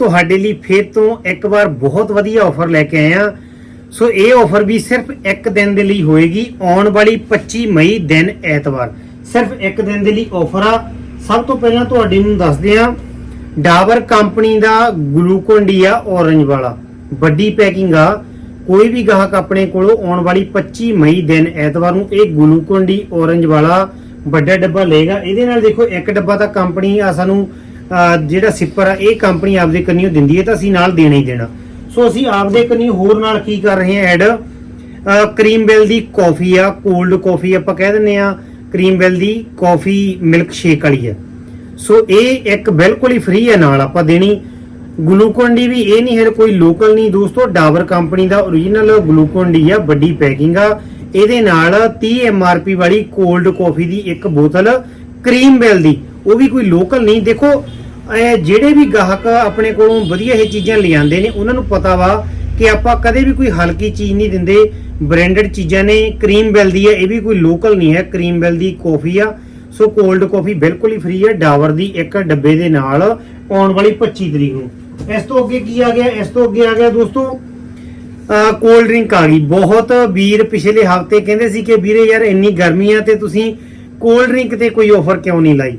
ਤੁਹਾਡੇ ਲਈ ਫੇਰ ਤੋਂ ਇੱਕ ਵਾਰ ਬਹੁਤ ਵਧੀਆ ਆਫਰ ਲੈ ਕੇ ਆਏ ਆ ਸੋ ਇਹ ਆਫਰ ਵੀ ਸਿਰਫ ਇੱਕ ਦਿਨ ਦੇ ਲਈ ਹੋਏਗੀ, ਆਉਣ ਵਾਲੀ 25 ਮਈ ਦਿਨ ਐਤਵਾਰ। ਸਿਰਫ ਇੱਕ ਦਿਨ ਦੇ ਲਈ ਆਫਰ ਆ। ਸਭ ਤੋਂ ਪਹਿਲਾਂ ਤੁਹਾਡੇ ਨੂੰ ਦੱਸਦੇ ਆ ਡਾਬਰ ਕੰਪਨੀ ਦਾ ਗਲੂਕੋਨ ਡੀ ਆ, orange ਵਾਲਾ। ਵੱਡੀ ਪੈਕਿੰਗ ਆ। ਕੋਈ ਵੀ ਗਾਹਕ ਆਪਣੇ ਕੋਲੋਂ ਆਉਣ ਵਾਲੀ 25 ਮਈ ਦਿਨ ਐਤਵਾਰ ਨੂੰ ਇਹ ਗਲੂਕੋਨ ਡੀ, orange ਵਾਲਾ ਵੱਡਾ ਡੱਬਾ ਲਏਗਾ। ਇਹਦੇ ਨਾਲ ਦੇਖੋ, ਇੱਕ ਡੱਬਾ ਤਾਂ ਕੰਪਨੀ ਆ ਸਾਨੂੰ ਜਿਹੜਾ ਸਿਪਰ ਆ, ਇਹ ਕੰਪਨੀ ਆਪਦੇ ਕੰਨੀਓ ਦਿੰਦੀ ਹੈ ਤਾਂ ਅਸੀਂ ਨਾਲ ਦੇਣਾ ਹੀ ਦੇਣਾ। ਸੋ ਅਸੀਂ ਆਪਦੇ ਕੰਨੀਓ ਹੋਰ ਨਾਲ ਕੀ ਕਰ ਰਹੇ ਹਾਂ, ਐਡ? ਕਰੀਮ ਬੈਲ ਦੀ ਕਾਫੀ ਆ, ਕੋਲਡ ਕਾਫੀ ਆਪਾਂ ਕਹਿ ਦਿੰਨੇ ਆ ਕਰੀਮ ਬੈਲ ਦੀ ਕਾਫੀ ਮਿਲਕ ਸ਼ੇਕ ਵਾਲੀ ਆ। ਸੋ ਇਹ ਇੱਕ ਬਿਲਕੁਲ ਹੀ ਫ੍ਰੀ ਹੈ ਨਾਲ ਆਪਾਂ ਦੇਣੀ। ਗਲੂਕੋਨ ਡੀ ਵੀ ਇਹ ਨਹੀਂ ਹੈ, ਕੋਈ ਲੋਕਲ ਨਹੀਂ ਦੋਸਤੋ, ਡਾਬਰ ਕੰਪਨੀ ਦਾ origignal ਗਲੂਕੋਨ ਡੀ ਆ, ਵੱਡੀ ਪੈਕਿੰਗ ਆ। ਇਹਦੇ ਨਾਲ 30 MRP ਵਾਲੀ ਕੋਲਡ ਕਾਫੀ ਦੀ ਇੱਕ ਬੋਤਲ, ਕਰੀਮ ਬੈਲ ਦੀ, ਉਹ ਵੀ ਕੋਈ ਲੋਕਲ ਨਹੀਂ। ਦੇਖੋ ਇਹ ਜਿਹੜੇ ਵੀ ਗਾਹਕ ਆਪਣੇ ਕੋਲੋਂ ਵਧੀਆ ਇਹ ਚੀਜ਼ਾਂ ਲਿਆਉਂਦੇ ਨੇ, ਉਹਨਾਂ ਨੂੰ ਪਤਾ ਵਾ ਕਿ ਆਪਾਂ ਕਦੇ ਵੀ ਕੋਈ ਹਲਕੀ ਚੀਜ਼ ਨਹੀਂ ਦਿੰਦੇ। ਬ੍ਰਾਂਡਡ ਚੀਜ਼ਾਂ ਨੇ ਕਰੀਮ ਬੈਲ ਦੀ ਹੈ ਇਹ ਵੀ ਕੋਈ ਲੋਕਲ ਨਹੀਂ ਹੈ। ਕਰੀਮ ਬੈਲ ਦੀ ਕਾਫੀ ਆ। ਸੋ ਕੋਲਡ ਕਾਫੀ ਬਿਲਕੁਲ ਹੀ ਫ੍ਰੀ ਹੈ ਡਾਵਰ ਦੀ ਇੱਕ ਡੱਬੇ ਦੇ ਨਾਲ ਆਉਣ ਵਾਲੀ 25 ਤਰੀਕ ਨੂੰ। ਇਸ ਤੋਂ ਅੱਗੇ ਕੀ ਆ ਗਿਆ? ਇਸ ਤੋਂ ਅੱਗੇ ਆ ਗਿਆ ਦੋਸਤੋ ਕੋਲਡ ਡਰਿੰਕ ਆ ਗਈ। ਬਹੁਤ ਵੀਰ ਪਿਛਲੇ ਹਫ਼ਤੇ ਕਹਿੰਦੇ ਸੀ ਕਿ ਵੀਰੇ ਯਾਰ ਇੰਨੀ ਗਰਮੀ ਆ ਤੇ ਤੁਸੀਂ ਕੋਲਡ ਡਰਿੰਕ ਤੇ ਕੋਈ ਆਫਰ ਕਿਉਂ ਨਹੀਂ ਲਾਈ?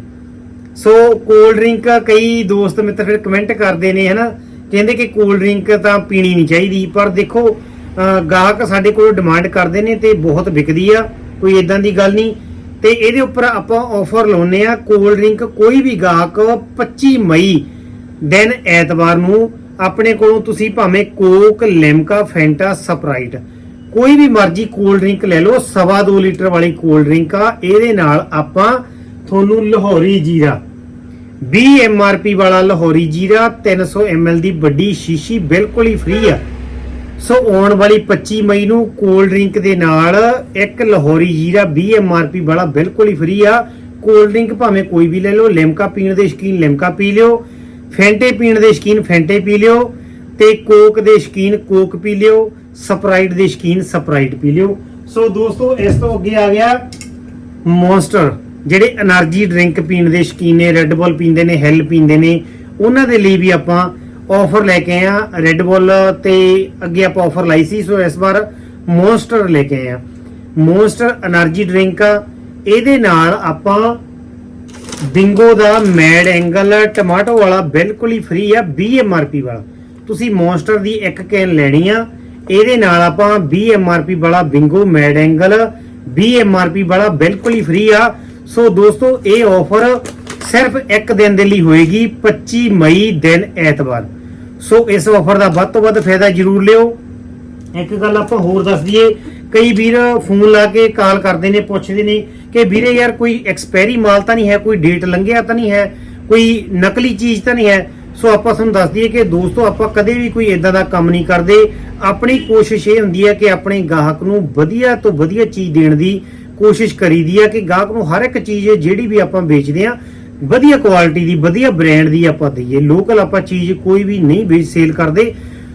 ਸੋ ਕੋਲਡ ਡਰਿੰਕ ਕਈ ਦੋਸਤ ਮਿੱਤਰ ਫਿਰ ਕਮੈਂਟ ਕਰਦੇ ਨੇ, ਹਨਾ? ਕਹਿੰਦੇ ਕਿ ਕੋਲਡ ਡਰਿੰਕ ਤਾਂ ਪੀਣੀ ਨਹੀਂ ਚਾਹੀਦੀ, ਪਰ ਦੇਖੋ ਗਾਹਕ ਸਾਡੇ ਕੋਲ ਡਿਮਾਂਡ ਕਰਦੇ ਨੇ ਤੇ ਬਹੁਤ ਵਿਕਦੀ ਆ, ਕੋਈ ਇਦਾਂ ਦੀ ਗੱਲ ਨਹੀਂ। ਤੇ ਇਹਦੇ ਉੱਪਰ ਆਪਾਂ ਆਫਰ ਲਾਉਨੇ ਆ ਕੋਲਡ ਡਰਿੰਕ ਕੋਈ ਵੀ ਗਾਹਕ 25 ਮਈ, ਦਿਨ ਐਤਵਾਰ ਨੂੰ ਆਪਣੇ ਕੋਲੋਂ ਤੁਸੀਂ ਭਾਵੇਂ ਕੋਕ ਲਿਮਕਾ ਫੈਂਟਾ ਸਪਰਾਈਟ ਕੋਈ ਵੀ ਮਰਜ਼ੀ ਕੋਲਡ ਡਰਿੰਕ ਲੈ ਲਓ, ਸਵਾ ਦੋ ਲੀਟਰ ਵਾਲੀ ਕੋਲਡ ਡਰਿੰਕ ਆ, ਇਹਦੇ ਨਾਲ ਆਪਾਂ ਤੁਹਾਨੂੰ ਲਾਹੌਰੀ ਜੀਰਾ। 20 MRP ਵਾਲਾ ਲਾਹੌਰੀ ਜੀਰਾ 300 ml ਦੀ ਵੱਡੀ ਸ਼ੀਸ਼ੀ ਬਿਲਕੁਲ ਹੀ ਫ੍ਰੀ ਆ। ਸੋ ਆਉਣ ਵਾਲੀ 25 ਮਈ ਨੂੰ ਕੋਲਡ ਡਰਿੰਕ ਦੇ ਨਾਲ ਇੱਕ ਲਾਹੌਰੀ ਜੀਰਾ 20 MRP ਵਾਲਾ ਬਿਲਕੁਲ ਹੀ ਫ੍ਰੀ ਆ। ਕੋਲਡ ਡਰਿੰਕ ਭਾਵੇਂ ਕੋਈ ਵੀ ਲੈ ਲਓ, ਲਿਮਕਾ ਪੀਣ ਦੇ ਸ਼ੌਕੀਨ ਲਿਮਕਾ ਪੀ ਲਿਓ, ਫੈਂਟੇ ਪੀਣ ਦੇ ਸ਼ੌਕੀਨ ਫੈਂਟੇ ਪੀ ਲਿਓ ਤੇ ਕੋਕ ਦੇ ਸ਼ੌਕੀਨ ਕੋਕ ਪੀ ਲਿਓ, ਸਪਰਾਈਟ ਦੇ ਸ਼ੌਕੀਨ ਸਪਰਾਈਟ ਪੀ ਲਿਓ। ਸੋ ਦੋਸਤੋ, ਇਸ ਤੋਂ ਅੱਗੇ ਆ ਗਿਆ ਮੌਨਸਟਰ ਜਿਹੜੇ એનર્ਜੀ ਡਰਿੰਕ ਪੀਣ ਦੇ ਸ਼ਕੀਨ ਨੇ ਰੈੱਡ ਬੁੱਲ ਪੀਂਦੇ ਨੇ ਹੈਲ ਪੀਂਦੇ ਨੇ, ਉਹਨਾਂ ਦੇ ਲਈ ਵੀ ਆਪਾਂ ਆਫਰ ਲੈ ਕੇ ਆਏ ਆ ਰੈੱਡ ਬੁੱਲ ਤੇ ਅੱਗੇ ਆਪਾਂ ਆਫਰ ਲਾਈ ਸੀ, ਸੋ ਇਸ ਵਾਰ ਮੋਨਸਟਰ ਲੈ ਕੇ ਆਏ ਆ ਮੋਨਸਟਰ એનર્ਜੀ ਡਰਿੰਕ ਇਹਦੇ ਨਾਲ ਆਪਾਂ ਬਿੰਗੋ ਦਾ ਮੈਡ ਐਂਗਲ ਟਮਾਟੋ ਵਾਲਾ ਬਿਲਕੁਲ ਹੀ ਫ੍ਰੀ ਆ 20 ਐਮਆਰਪੀ ਵਾਲਾ। ਤੁਸੀਂ ਮੋਨਸਟਰ ਦੀ ਇੱਕ ਕੈਨ ਲੈਣੀ ਆ, ਇਹਦੇ ਨਾਲ ਆਪਾਂ 20 ਐਮਆਰਪੀ ਵਾਲਾ ਬਿੰਗੋ ਮੈਡ ਐਂਗਲ 20 ਐਮਆਰਪੀ ਵਾਲਾ ਬਿਲਕੁਲ ਹੀ ਫ੍ਰੀ ਆ। ਸੋ ਦੋਸਤੋ, ਇਹ ਆਫਰ ਸਿਰਫ ਇੱਕ ਦਿਨ ਦੇ ਲਈ ਹੋਏਗੀ 25 ਮਈ ਦਿਨ ਐਤਵਾਰ। ਸੋ ਇਸ ਆਫਰ ਦਾ ਵੱਧ ਤੋਂ ਵੱਧ ਫਾਇਦਾ ਜ਼ਰੂਰ ਲਿਓ। ਇੱਕ ਗੱਲ ਆਪਾਂ ਹੋਰ ਦੱਸ ਦਈਏ, ਕਈ ਵੀਰ ਫੋਨ ਲਾ ਕੇ ਕਾਲ ਕਰਦੇ ਨੇ, ਪੁੱਛਦੇ ਨੇ ਕਿ ਵੀਰੇ ਯਾਰ ਕੋਈ ਐਕਸਪਾਇਰੀ ਮਾਲ ਤਾਂ ਨਹੀਂ ਹੈ, ਕੋਈ ਡੇਟ ਲੰਘਿਆ ਤਾਂ ਨਹੀਂ ਹੈ, ਕੋਈ ਨਕਲੀ ਚੀਜ਼ ਤਾਂ ਨਹੀਂ ਹੈ। ਸੋ ਆਪਾਂ ਤੁਹਾਨੂੰ ਦੱਸ ਦਈਏ ਕਿ ਦੋਸਤੋ, ਆਪਾਂ ਕਦੇ ਵੀ ਕੋਈ ਇਦਾਂ ਦਾ ਕੰਮ ਨਹੀਂ ਕਰਦੇ। ਆਪਣੀ ਕੋਸ਼ਿਸ਼ ਇਹ ਹੁੰਦੀ ਹੈ ਕਿ ਆਪਣੇ ਗਾਹਕ ਨੂੰ ਵਧੀਆ ਤੋਂ ਵਧੀਆ ਚੀਜ਼ ਦੇਣ ਦੀ ਕੋਸ਼ਿਸ਼ ਕਰੀਦੀ ਹੈ ਕਿ ਗਾਹਕ ਨੂੰ ਹਰ ਇੱਕ ਚੀਜ਼ ਜਿਹੜੀ ਵੀ ਆਪਾਂ ਵੇਚਦੇ ਆ, ਵਧੀਆ ਕੁਆਲਿਟੀ ਦੀ, ਵਧੀਆ ਬ੍ਰਾਂਡ ਦੀ ਆਪਾਂ ਦਈਏ। ਲੋਕਲ ਆਪਾਂ ਚੀਜ਼ ਕੋਈ ਵੀ ਨਹੀਂ ਵੇਚ ਸੇਲ ਕਰਦੇ।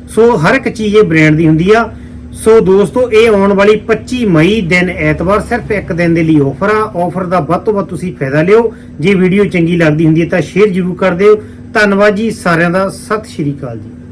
ਸੋ ਹਰ ਇੱਕ ਚੀਜ਼ ਇਹ ਬ੍ਰਾਂਡ ਦੀ ਹੁੰਦੀ ਆ। ਸੋ ਦੋਸਤੋ, ਇਹ ਆਉਣ ਵਾਲੀ 25 ਮਈ ਦਿਨ ਐਤਵਾਰ ਸਿਰਫ ਇੱਕ ਦਿਨ ਦੇ ਲਈ ਆਫਰ ਆ। ਆਫਰ ਦਾ ਵੱਧ ਤੋਂ ਵੱਧ ਤੁਸੀਂ ਫਾਇਦਾ ਲਿਓ। ਜੇ ਵੀਡੀਓ ਚੰਗੀ ਲੱਗਦੀ ਹੁੰਦੀ ਹੈ ਤਾਂ ਸ਼ੇਅਰ ਜ਼ਰੂਰ ਕਰ ਦਿਓ। ਧੰਨਵਾਦ ਜੀ ਸਾਰਿਆਂ ਦਾ। ਸਤਿ ਸ਼੍ਰੀ ਅਕਾਲ ਜੀ।